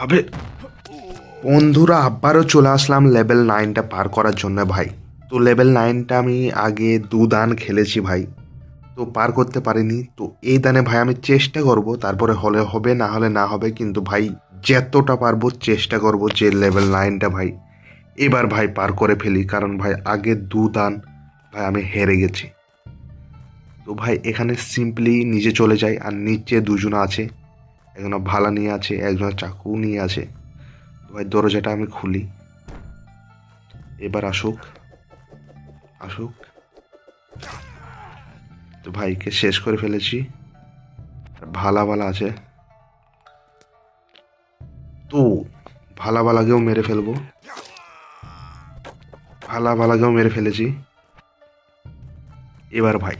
হবে বন্ধুরা, আবারও চলে আসলাম লেভেল নাইনটা পার করার জন্য ভাই। তো লেভেল নাইনটা আমি আগে দু দান খেলেছি ভাই। তো পার করতে পারিনি। তো এই দানে ভাই আমি চেষ্টা করব, তারপরে হলে হবে, না হলে না হবে, কিন্তু ভাই যতটা পারব চেষ্টা করব যে লেভেল নাইনটা ভাই এবার ভাই পার করে ফেলি। কারণ ভাই আগে দু দান ভাই আমি হেরে গেছি। তো ভাই এখানে সিম্পলি নিচে চলে যাই, আর নিচে দুজন আছে। একজন ভালা নিয়ে আছে, একজন চাকু নিয়ে আছে। তো ভাই, দরজাটা আমি খুলি। এবার আসুক। আসুক। তো ভাইকে শেষ করে ফেলেছি। ভালা ভালা আছে। তো, ভালা ভালাকেও মেরে ফেলব। ভালা ভালাকেও মেরে ফেলেছি। এবার ভাই,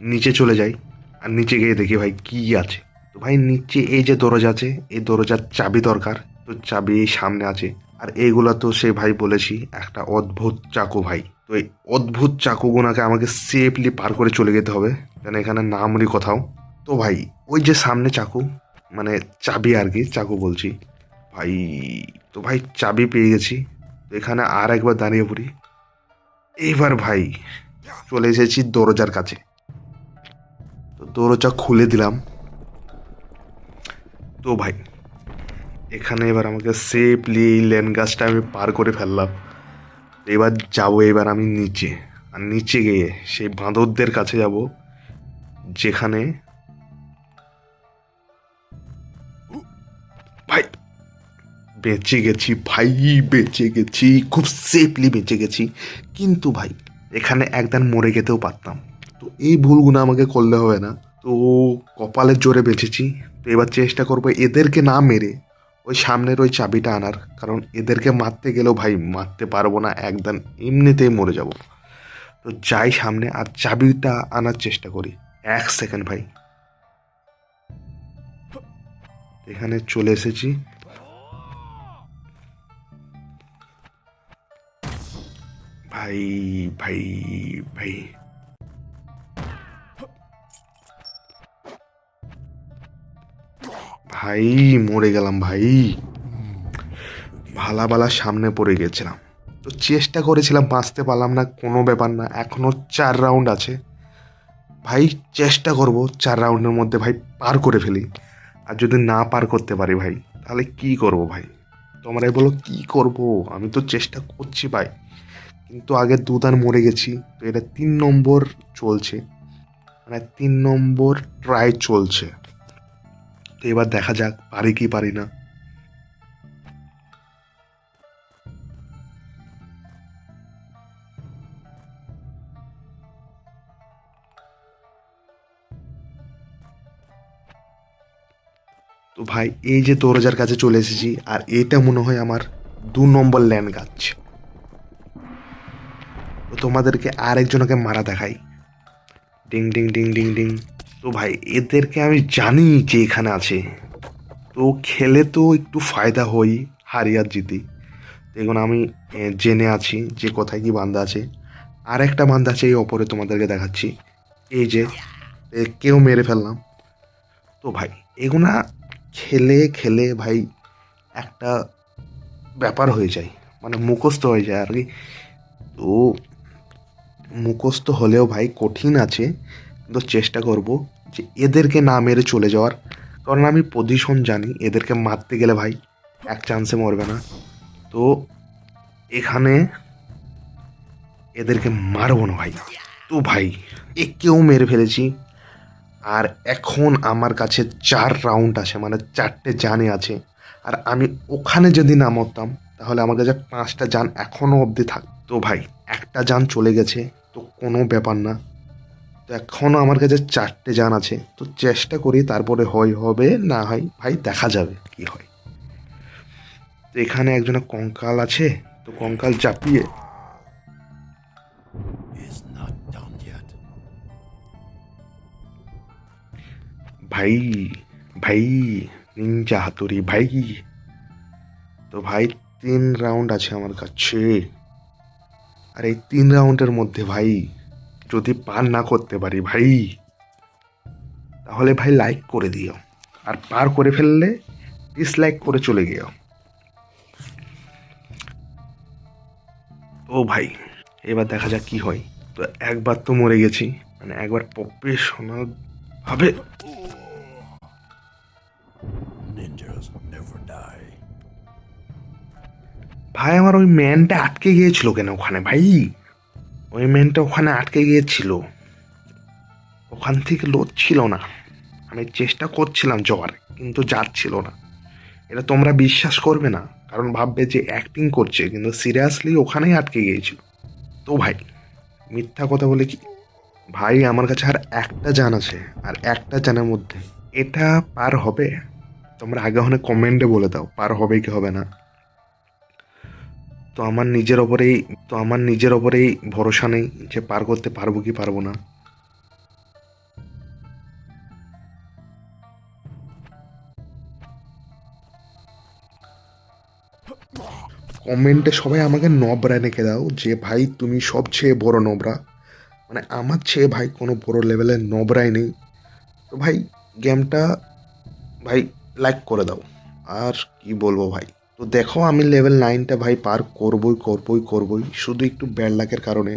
নিচে চলে যাই। আর নিচে গিয়ে দেখি ভাই, কি আছে। ভাই, নিচে এই যে দরজা আছে, এই দরজার চাবি দরকার। তো চাবি সামনে আছে। আর এইগুলা তো সে ভাই বলেছি, একটা অদ্ভুত চাকু ভাই। তো এই অদ্ভুত চাকুগুনাকে আমাকে সেফলি পার করে চলে যেতে হবে। যেন এখানে না মরি কোথাও। তো ভাই, ওই যে সামনে চাকু মানে চাবি আর কি, চাকু বলছি। ভাই, তো ভাই, চাবি পেয়ে গেছি। তো এখানে আর একবার দাঁড়িয়ে পড়ি। এইবার ভাই, চলে এসেছি দরজার কাছে। তো দরজা খুলে দিলাম। তো ভাই, এখানে এবার আমাকে সেফলি এই লেন গাছটা আমি পার করে ফেললাম। এবার যাব, এবার আমি নিচে। আর নিচে গিয়ে সেই বাঁদরদের কাছে যাব, যেখানে ভাই, বেঁচে গেছি ভাই, বেঁচে গেছি, খুব সেফলি বেঁচে গেছি। কিন্তু ভাই, এখানে একদান মরে যেতেও পারতাম। তো এই ভুলগুলো আমাকে করলে হবে না। তো কপালের জোরে বেঁচেছি। তো এবার চেষ্টা করব এদেরকে না মেরে ওই সামনের ওই চাবিটা আনার। কারণ এদেরকে মারতে গেলেও ভাই, মারতে পারব না একদম, এমনিতেই মরে যাব। তো যাই সামনে, আর চাবিটা আনার চেষ্টা করি। এক সেকেন্ড ভাই। এখানে চলে এসেছি। ভাই ভাই ভাই। ভাই, মরে গেলাম ভাই। ভালা বালা সামনে পড়ে গেছিলাম। তো চেষ্টা করেছিলাম, বাঁচতে পারলাম না, কোনো ব্যাপার না, এখনও চার রাউন্ড আছে। ভাই, চেষ্টা করব চার রাউন্ডের মধ্যে ভাই পার করে ফেলি। আর যদি না পার করতে পারি ভাই, তাহলে কি করব ভাই? তোমরাই বলো কি করব? আমি তো চেষ্টা করছি ভাই। কিন্তু আগে দুদান মরে গেছি, তো এটা তিন নম্বর চলছে। মানে তিন নম্বর ট্রাই চলছে। তো এবার দেখা যাক, পারি কি পারি না। তো ভাই, এই যে দরজার কাছে চলে এসেছি, আর এটা মনে হয় আমার দু নম্বর ল্যান্ড গাছ। তো তোমাদেরকে আরেকজনকে মারা দেখাই। ডিং ডিং ডিং ডিং ডিং। তো ভাই, এদেরকে আমি জানি যে এখানে আছে। তো খেলে তো একটু ফায়দা হই, হারি আর জিতি। দেখুন, আমি জেনে আছি যে কোথায় কি বান্ধা আছে। আর একটা বান্ধা আছে এই ওপরে তোমাদেরকে দেখাচ্ছি। এই যে কেউ মেরে ফেললাম। তো ভাই এগুলা খেলে খেলে ভাই একটা ব্যাপার হয়ে যায় মানে মুখস্থ হয়ে যায় আর কি। তো, মুখস্থ হলেও ভাই কঠিন আছে। কিন্তু চেষ্টা করব যে এদেরকে না মেরে চলে যাওয়ার। কারণ আমি পজিশন জানি, এদেরকে মারতে গেলে ভাই এক চান্সে মরবে না। তো এখানে এদেরকে মারবো না ভাই। তো ভাই, একেও মেরে ফেলেছি। আর এখন আমার কাছে চার রাউন্ড আছে মানে চারটে জানে আছে। আর আমি ওখানে যদি না মরতাম, তাহলে আমার কাছে পাঁচটা যান এখনও অবধি থাক তো ভাই, একটা যান চলে গেছে, তো কোনো ব্যাপার না। তো এখনও আমার কাছে চারটে যান আছে। তো চেষ্টা করি তারপরে হয় হবে না হয় ভাই দেখা যাবে কি হয়। তো এখানে একজনের কঙ্কাল আছে তো কঙ্কাল চাপিয়ে. ভাই ভাই নিনজা হাতুড়ি ভাই। তো ভাই তিন রাউন্ড আছে আমার কাছে। আর এই তিন রাউন্ডের মধ্যে ভাই যদি পার না করতে পারি ভাই তাহলে ভাই লাইক করে দিও। আর পার করে ফেললে ডিসলাইক করে চলে গিয়েও ও ভাই এবার দেখা যাক কি হয়। তো একবার তো মরে গেছি মানে একবার প্রফেশনাল ভাবে. ভাই আমার ওই ম্যানটা আটকে গিয়েছিল কেন ওখানে ভাই? ওই মেনটা ওখানে আটকে গিয়েছিল। ওখান থেকে লড়ছিল না। আমি চেষ্টা করছিলাম যাওয়ার কিন্তু যাচ্ছিল না। এটা তোমরা বিশ্বাস করবে না, কারণ ভাববে যে অ্যাক্টিং করছে, কিন্তু সিরিয়াসলি ওখানেই আটকে গিয়েছিল। তো ভাই, মিথ্যা কথা বলে কি? ভাই, আমার কাছে আর একটা জান আছে, আর একটা জানের মধ্যে। এটা পার হবে? তোমরা আগে ওখানে কমেন্টে বলে দাও, পার হবে কি হবে না। তো আমার নিজের ওপরেই, তো আমার নিজের ওপরেই ভরসা নেই যে পার করতে পারব কি পারব না। কমেন্টে সবাই আমাকে নবরা রেখে দাও, যে ভাই তুমি সবচেয়ে বড় নবরা। মানে আমার চেয়ে ভাই কোনো বড় লেভেলের নবরাই নেই। তো ভাই গেমটা ভাই লাইক করে দাও। আর কি বলব ভাই? তো দেখো আমি লেভেল নাইনটা ভাই পার করবই করবই করবই। শুধু একটু ব্যাড লাকের কারণে